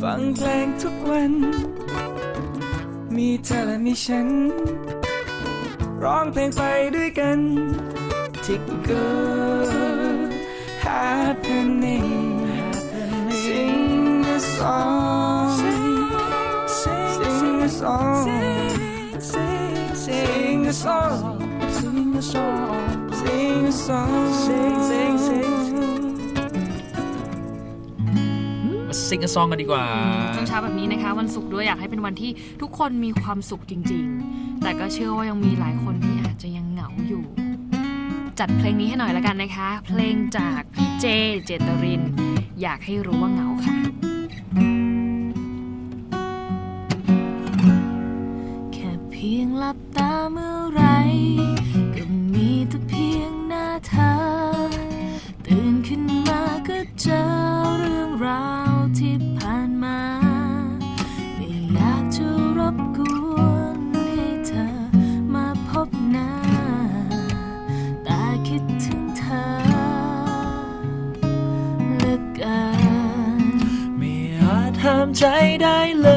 ฟังเพลงทุกวัน มีเธอและมีฉัน ร้องเพลงไปด้วยกันที่ good happening sing a song sing a song sing a song sing a song sing a song sing sing sing ซิงกซองกันดีกว่าช่วงเช้าแบบนี้นะคะ วันศุกร์ด้วยอยากให้เป็นวันที่ทุกคนมีความสุขจริง ๆ แต่ก็เชื่อว่ายังมีหลายคนที่อาจจะยังเหงาอยู่ จัดเพลงนี้ให้หน่อยละกันนะคะ เพลงจากพี่เจเจตริน อยากให้รู้ว่าเหงาค่ะแค่เพียงหลับตาเมื่อไร ห้ามใจได้เล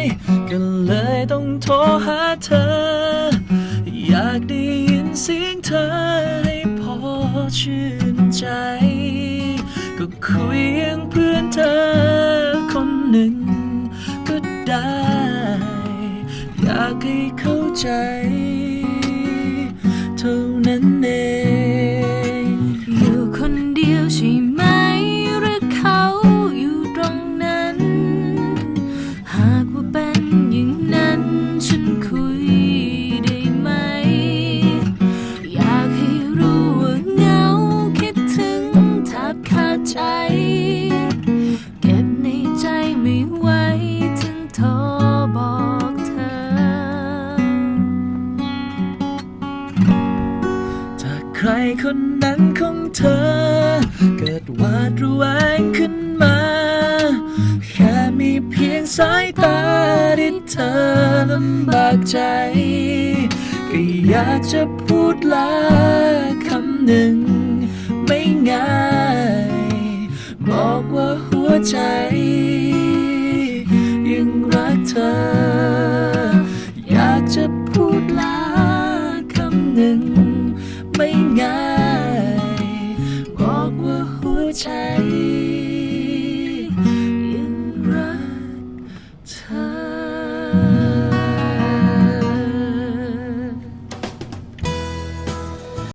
ย ก็เลยต้องโทรหาเธอ อยากได้ยินเสียงเธอให้พอชื่นใจ ก็คุยย่างเพื่อนเธอคนหนึ่งก็ได้ อยากให้เข้าใจเท่า ใครคนนั้นของเธอ เกิดวาดระแวงขึ้นมา แค่มีเพียงสายตาที่เธอลำบากใจ ก็อยากจะพูดลาคำหนึ่ง ไม่ง่าย บอกว่าหัวใจ ยังรักเธอ อยากจะพูดลาคำหนึ่ง ไม่ง่าย บอกว่าหัวใจ